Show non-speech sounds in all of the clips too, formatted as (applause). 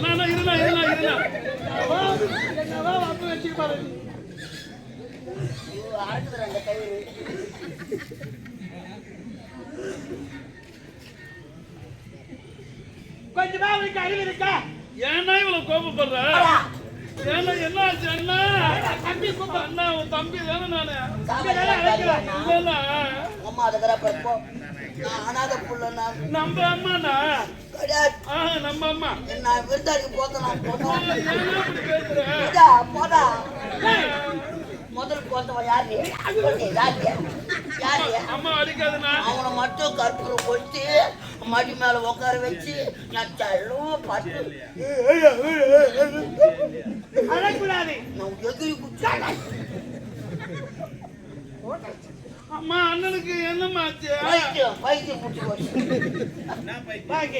அண்ணா இருண்ணா இருண்ணா இருண்ணா. என்னவா வந்து கொஞ்சமா அவனுக்கு அறிவு இருக்கா? ஏன்னா இவ்வளவு கோபப்படுற? ஏன்னா என்ன ஆச்சு அண்ணா? தம்பி. அண்ணா உன் தம்பி தானே அம்மா நான் அனாதை புள்ள நான் நம்ம அம்மாண்ணா கிடையாது நம்ம அம்மா நான் விருந்தாளிக்கு போத பேசுற? இதா, போடா. முதல் போத்தவன் யாரு? யாரு? யாரு? அம்மா அடிக்காதுண்ணா. அவனை மட்டும் கற்பூரம் கொளுத்தி மடி மேல உட்கார வச்சு நான் தள்ளும் பட்டு. அழக்கூடாது நான் எகிரி குச்சாடா அம்மா அண்ணனுக்கு என்னம்மா ஆச்சு? பைத்தியம் பைத்தியம் முட்டி போச்சு. வாங்க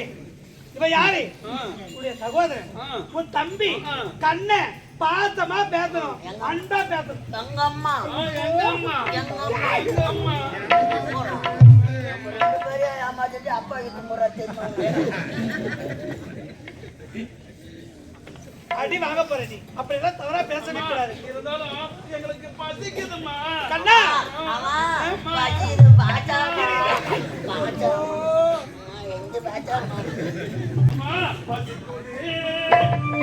இவ யாரு? ஆ, உன்னுடைய சகோதரன். உன் தம்பி. கண்ண பாசமா பேசணும்? அன்பா பேசணும். எங்க அம்மா? எங்க அம்மா? எங்க அம்மா? அப்பா கிட்ட முறை தெரியும் அடி வாங்க போற நீ. அப்படி எல்லாம் தவறா பேசவே கூடாது இருந்தாலும் எங்களுக்கு பசிக்குதும்மா. கண்ணா! பசிக்குது.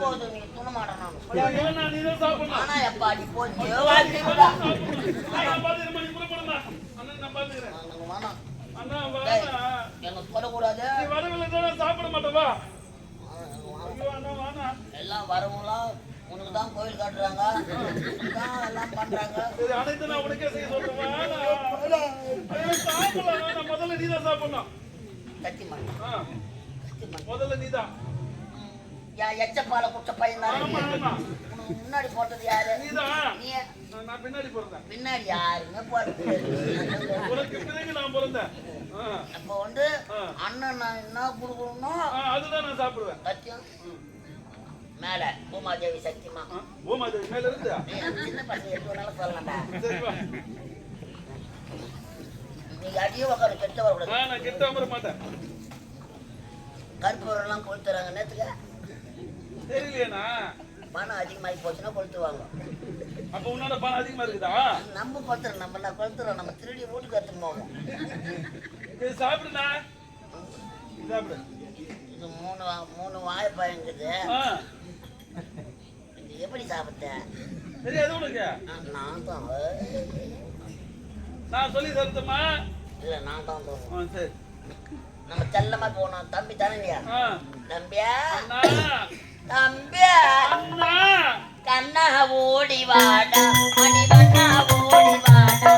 போடுமா. அண்ணன் நான் பாத்துக்கிறேன். வேணாம் அண்ணா, டேய், வேணாம். எனக்கு சொல்லக்கூடாது நீ சாப்பிட மாட்டேன், வா. ஐயோ, அண்ணா, வேணாம். எல்லாம் வரவங்களாம் உனக்கு தான் கோயில் காட்டுறாங்க தான் எல்லாம் பண்றாங்க சரி, அனைத்து நான் உனக்கே செய்ய சொல்றேன், சாப்பிடலாம், வேணாம். முதல்ல நீதான் சாப்பிடணும். கத்தி மண் ஆ, கத்தி மண் முதல்ல நீதான். யா எச்சப்பால குட்ட பையன் தானே முன்னாடி போட்டது யாரு. நீ பின்னாடி பிறந்தேன். பின்னாடி யாருங்க போறது? அப்ப வந்து. அண்ணன் நான் என்ன கொடுக்கணும் ஆ, அதுதான் நான் சாப்பிடுவேன். சத்தியம். மேல பூமாதேவி சத்தியமா? பூமாதேவி மேல இருந்து. நீ சின்ன பசங்க எது வேணாலும் சொல்லலாம்டா. நீங்க அடியும் உட்கார கெட்ட வரக்கூடாது ஆ, நான் கிட்ட அமர மாட்டேன். எல்லாம் கொளுத்துறாங்க நேத்துக்கு? தெரியலையேண்ணா. பணம் அதிகமாகி போச்சுன்னா கொளுத்துவாங்க அப்ப உன்னோட பணம் அதிகமா இருக்குதா? நம்ம பத்திரம் நம்ம நான் கொளுத்துறோம். நம்ம திருடி வீட்டுக்கு எடுத்துன்னு போவோம். இது சாப்பிடுண்ணா. சாப்பிடு. இது மூணு மூணு வாழைப்பழங்குது ஆ, இது எப்படி சாப்பிட்டேன் தெரியாது உனக்கு. நான் தான். நான் சொல்லி தரட்டுமா? இல்லை நான் தான் தோணும் சரி. நம்ம செல்லமா போனோம் தம்பி தானே தம்பியா? அண்ணா கண்ணா ஓடி வாடா. மணிவண்ணா ஓடி வாடா.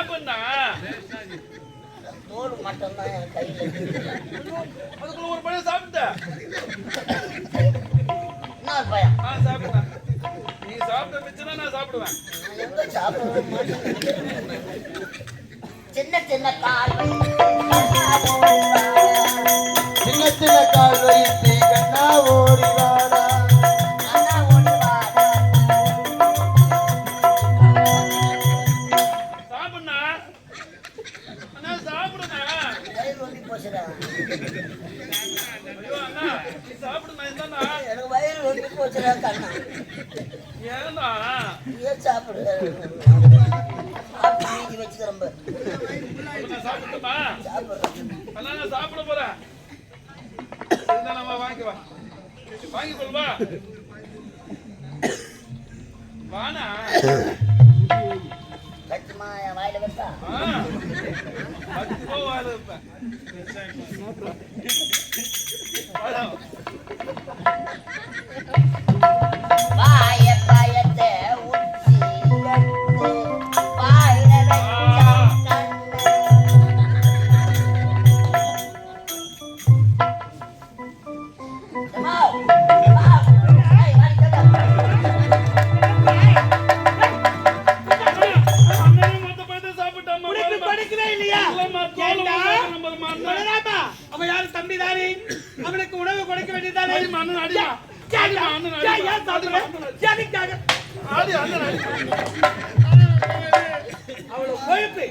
சாப்பிடுண்ணா தோல் மட்டும்தான் என் கையில. அதுக்குள்ள ஒரு இன்னொரு பழம் ஆ சாப்பிடுண்ணா நீ சாப்பிட்ட மிச்சம்னா நான் சாப்பிடுவேன். நான் எங்க சாப்பிட மாட்டேன். சின்ன சின்ன கால் சின்ன சின்ன கால் வைத்து கண்ணா ஓடி எனக்கு வயிறு ஒண்டி போச்சுடா கண்ணா. ஏன் சாப்பிடு. வச்சுக்கிறேன் சாப்பிடுறேன். சாப்பிட போறேன். வாங்கிக்க வா வாங்கி என் வாயில ஆ பத்து ரூபா வாயில வைப்பேன். வாய ஏன்? எதுக்காக? கொழுப்பு.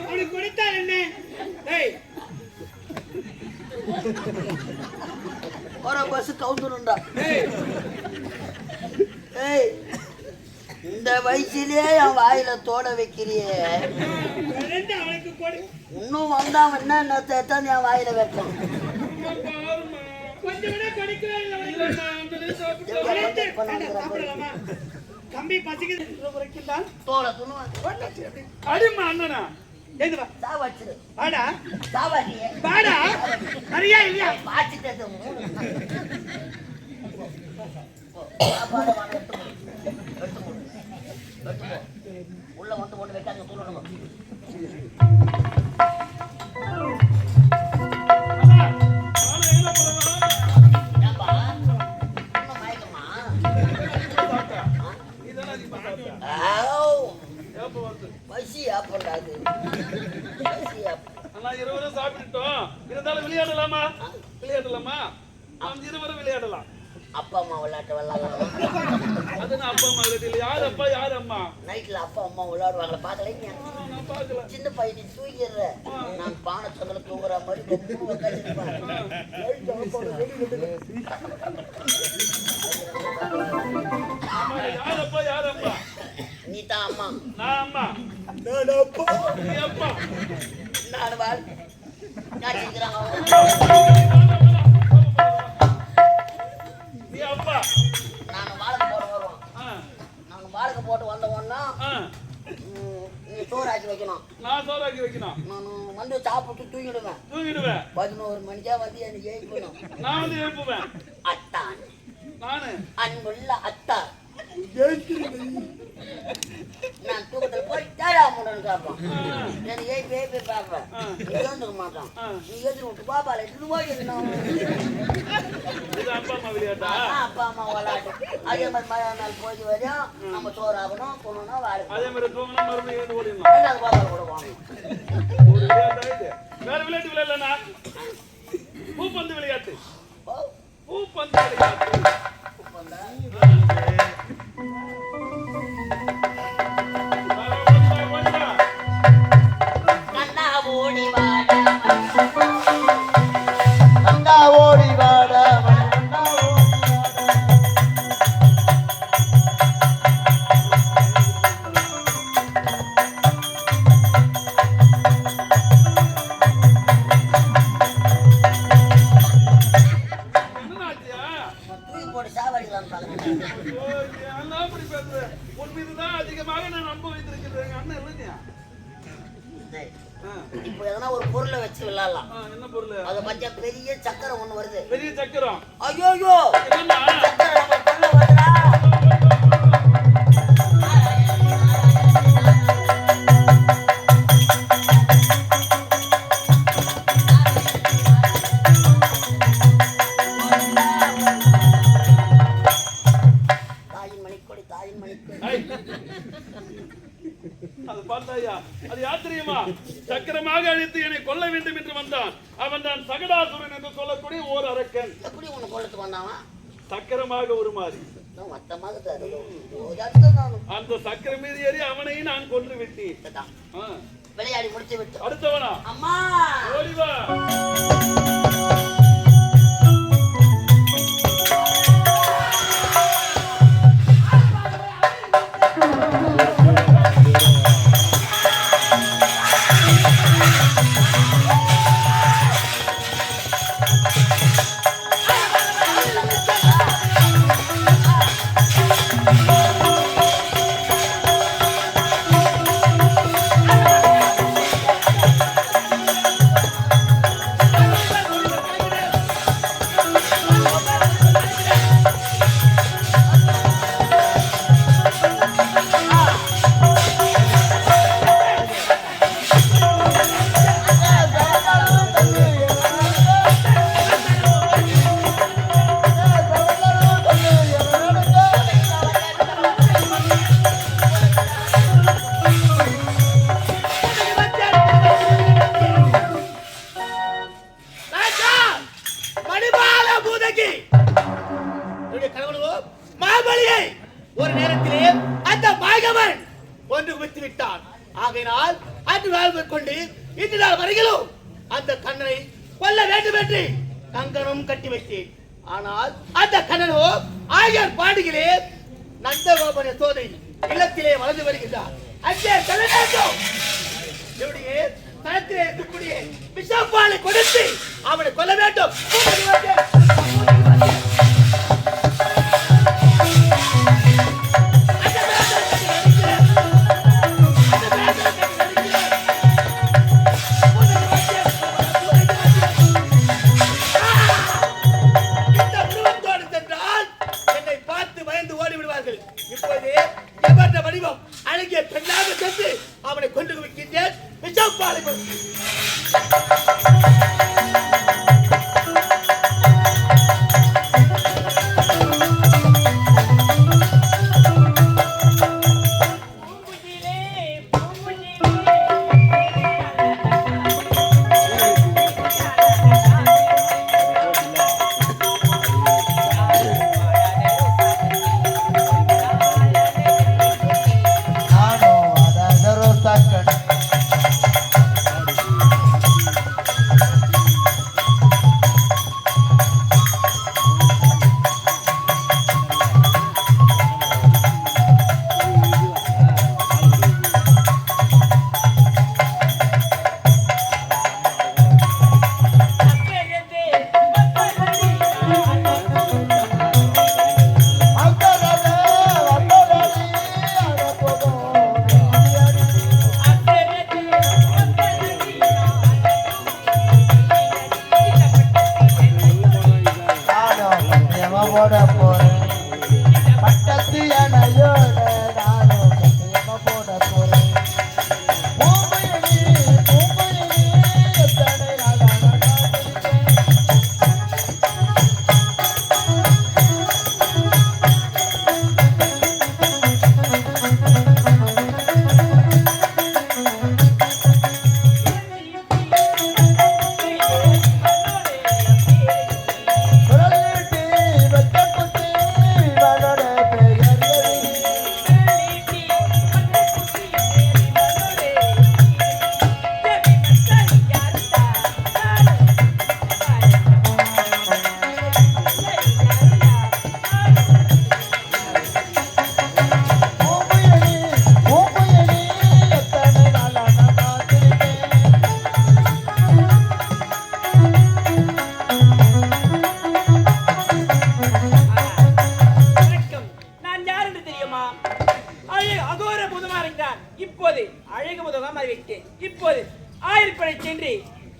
அவனுக்கு கொடுத்தால் என்ன? போற பஸ் கவுந்துருண்டா ஏய் இந்த வயசுலயே என் வாயில தோட வைக்கிறியே. இன்னும் வந்தாம என்ன தான் என் வாயில வைக்கணும் அம்மா, பாரும்மா. கொஞ்சம் கூட கொடுக்கவே இல்லை அவனுக்கு. இல்லம்மா, அண்ணனே. சாப்பிட்டா. அழைத்து, யாரப்பா யாரப்பா? நீ தான் அம்மா நான் அம்மா நான் அப்பா நீ அப்பா. நான் வாழ் நான் போட்டு வருவோம். நாங்க வாழக்கு போட்டு வந்த உடனே நீ வைக்கணும். நான் சோறாக்கி வைக்கணும். நான் வந்து சாப்பிட்டு தூங்கிடுவேன். தூங்கிடுவேன். பதினோரு மணிக்கா வந்து எனக்கு எழுப்பணும் நான் வந்து எழுப்புவேன் அத்தான். நானு. அன்புள்ள அத்தா நான் தூக்கத்தில் போய் தேடா முன்னு கேட்பான் எனக்கு ஏய் பேபி பார்ப்பேன் நீ ஏந்துக்க விட்டு பாப்பால எடுத்துட்டு போய் அப்பா அம்மா விளையாட்டு? அதே மாதிரி மழை நாள் போய் வரையும் நம்ம சோறாகணும் போகணும்னா வாழணும் அதே மாதிரி தூங்கணும் மறுபடியும் பாப்பாவில் பெரிய சக்கரம் ஒண்ணு வருது. பெரிய சக்கரம். ஐயோ சக்கரம் சக்கரமாக உருமாறி அந்த சக்கரம் மீது ஏறி அவனையும் நான் கொன்று விட்டேன். விளையாடி முடித்து விட்டு அடுத்தவனா? அம்மா!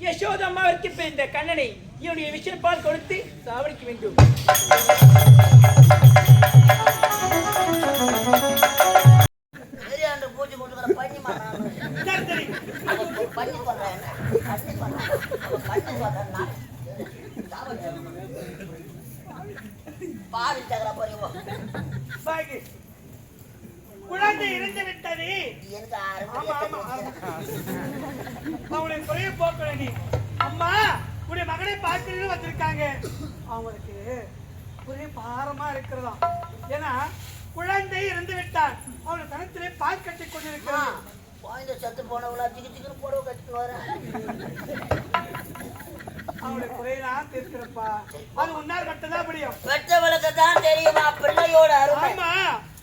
யசோதம்மாவிற்கு பிறந்த கண்ணனை இவனுடைய விஷப்பால் கொடுத்து சாவடிக்க வேண்டும். பெரியாண்டு பூஜை கொண்டு பண்ணி மாட்டான் சரி, சரி. அவன் ஒரு பண்ணி சொல்றேன் பண்ணி சொல்றேன் அவன் பண்ணி சொல்றேன்னா பாவி தகரா போறிவோ பாகு. குழந்தை இறந்து விட்டது எனக்கு ஆமா, ஆமா, ஆரம்பிச்சு நீ. அம்மா உடைய மகனை பார்க்கணும்னு வந்திருக்காங்க. அவங்களுக்கு ஒரே பாரமா இருக்கிறதாம். ஏன்னா குழந்தை இறந்து விட்டார் அவனுடைய கணத்திலே பால் கட்டி கொண்டிருக்கிறான் குழந்தை செத்து போனவங்களா திக்கு திக்குன்னு போடவை கட்டிட்டு வரேன் அவனுடைய குறையெல்லாம் தீர்க்கிறப்பா. அது உன்னால் மட்டும்தான் முடியும் பெற்றவளுக்கு தான் தெரியுமா? பிள்ளையோட அருமை.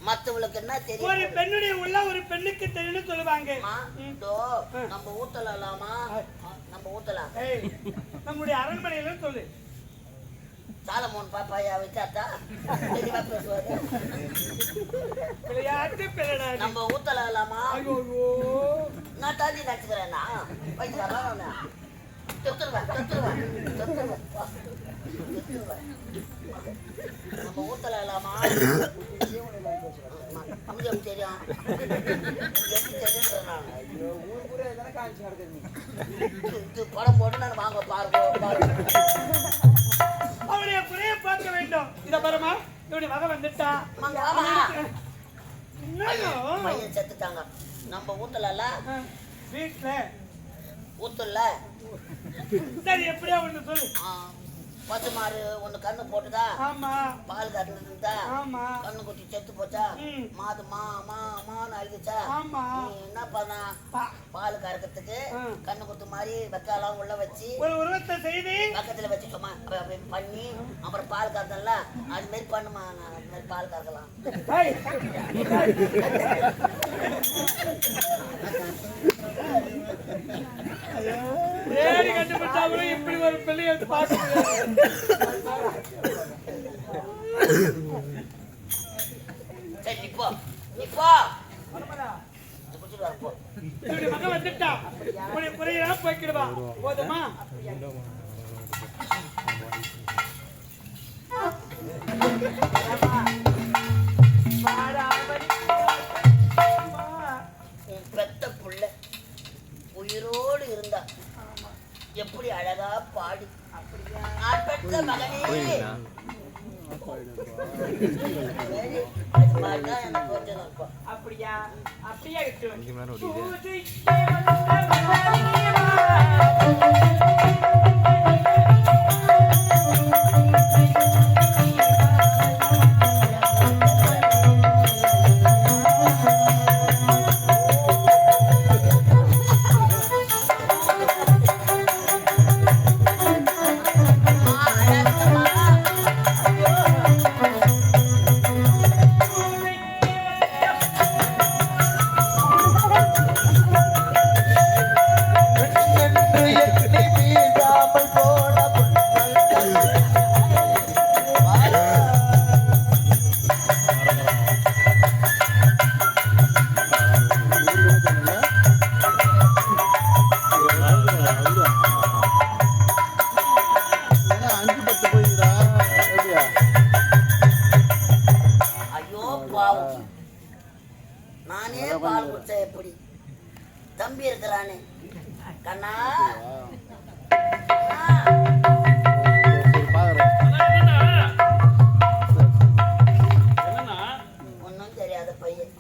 மத்தவளுக்கு என்ன ஒரு தெரியும் பெண்ணுடைய உள்ள ஒரு பெண்ணுக்கு தெரியும்னு சொல்லுவாங்க. நம்ம ஊத்தலாமா நம்ம ஊத்தலாம். நம்முடைய அரண்மனையில சொல்லு. சாலமோன் பாப்பாயா வச்சாத்தா தெளிவா பேசுவாரு விளையாட்டு பிள்ளடா. நம்ம ஊத்தலாமா ஐயோ. நான் தாண்டி நச்சுக்கிறேன்னா போய் வரலாம் செத்துருவேன் செத்துருவேன் செத்துருவேன். நம்ம ஊத்தலாமா தெரியும்? (laughs) எப்படி தெரியும் நான் படம் போட்டு நான் வாங்க பாருங்க பாருங்க. அவனுடைய குறைய பார்க்க வேண்டும். இத பாருமா இவனுடைய மகன் வந்துட்டா. பையன் செத்துட்டாங்க. நம்ம ஊத்தல வீட்டுல ஊத்தல. சரி எப்படியா ஒண்ணு சொல்லு. பசுமாறு ஒண்ணு கண்ணு போட்டுதா? ஆமா. பால் ஆமா. கண்ணு குத்தி செத்து போச்சா. மாது மா மா மான்னு அழுதுச்சா? நீ என்ன பண்ண? பால் கறக்கிறதுக்கு. கண்ணு குத்து மாதிரி வெக்காலாம் உள்ள வச்சு உருவத்தை செய்து பக்கத்துல வச்சு சும்மா அப்ப அப்படி பண்ணி அப்புறம் பால் கறந்தல அது மாதிரி பண்ணுமா நான்? அது மாதிரி பால் கறக்கலாம். (laughs) தேடி கண்டுபிடிச்சா கூட இப்படி ஒரு பிள்ளைய பார்க்க முடியாது. மகன் வந்துட்டா. போய்க்கிடுவா. போதுமா? பாடி. மகனே. இருக்கும் அப்படியா? அப்படியா இருக்கட்டும்.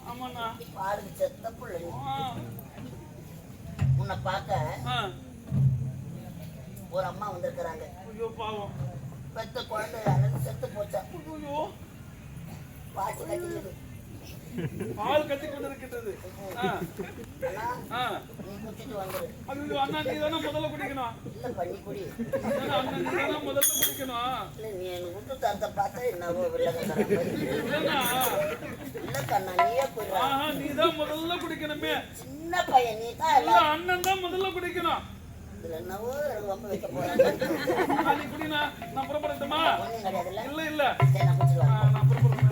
ஆமாண்ணா. பாலுக்கு செத்த புள்ள உன்னை பார்க்க. ஒரு அம்மா வந்திருக்கிறாங்க ஐயோ, பாவம். பெத்த குழந்தை செத்து போச்சா ஐயோ, பாச்சு கட்டிக்குது பால் கட்டி கொண்டிருக்கிறது ஆ, அண்ணா நீ அண்ணா நீதானே முதல்ல குடிக்கணும். இல்ல அண்ணா, முதல்ல குடிக்கணும். இல்ல நீ தரத்தை பார்த்தா என்னவோ நீதான் முதல்ல குடிக்கணுமே. சின்ன பையன் நீ தான் அண்ணன் தான் முதல்ல குடிக்கணும். என்னவோ நான் புறப்படட்டுமா இல்ல இல்ல. நான் புறப்படுறேன்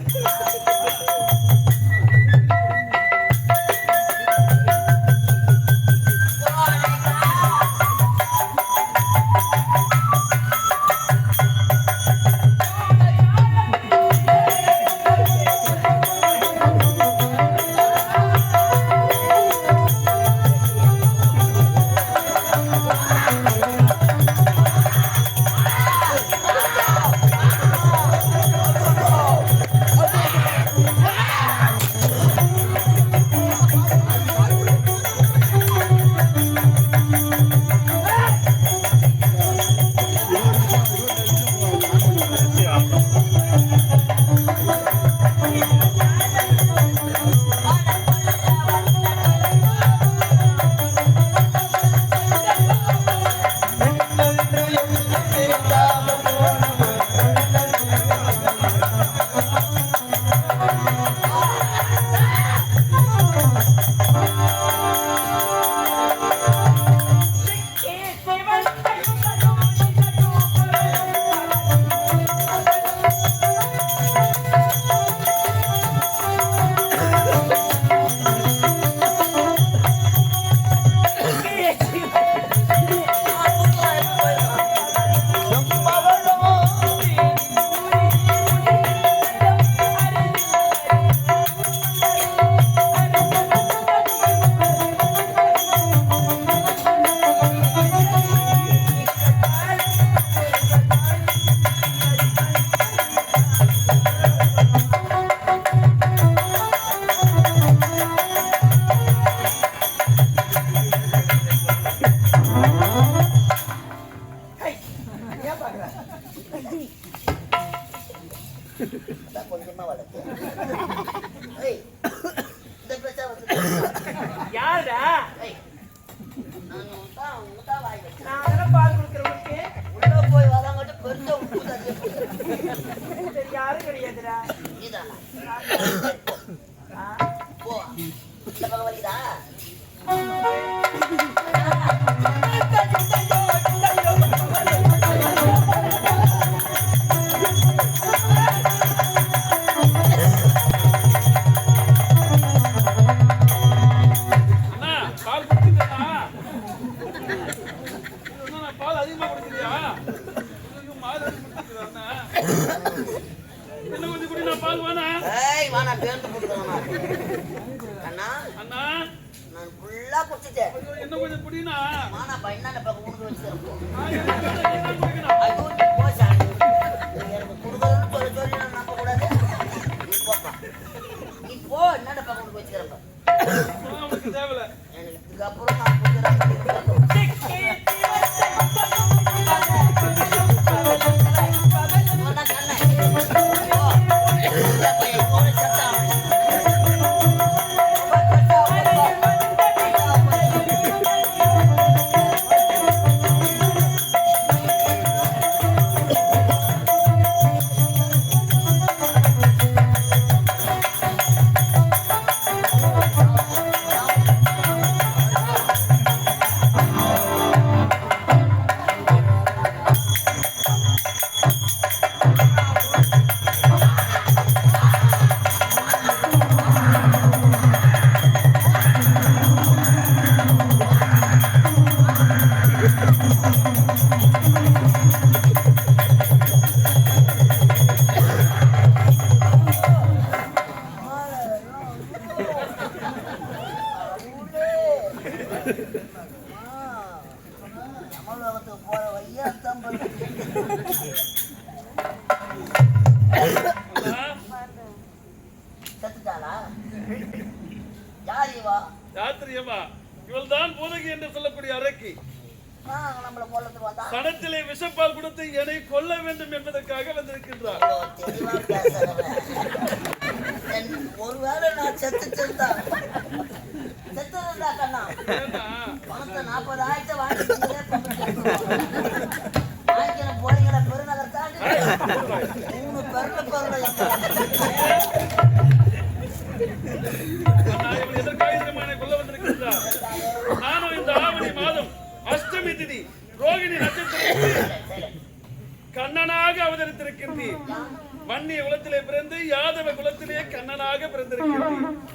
அரக்கு என்று சொல்லக்கூடிய அரக்கி படத்திலே விஷப்பால் கொடுத்து என்னை கொல்ல வேண்டும் என்பதற்காக வந்திருக்கின்றார். ஒருவேளை நான் செத்து செத்தான் செத்ததுண்டா கண்ணா. பணத்தை நாற்பதாயிரத்தை வாங்கிட்டு போறீங்களா பெருநகர் தாண்டி மூணு பெருல பெருல pega pra entrar aqui.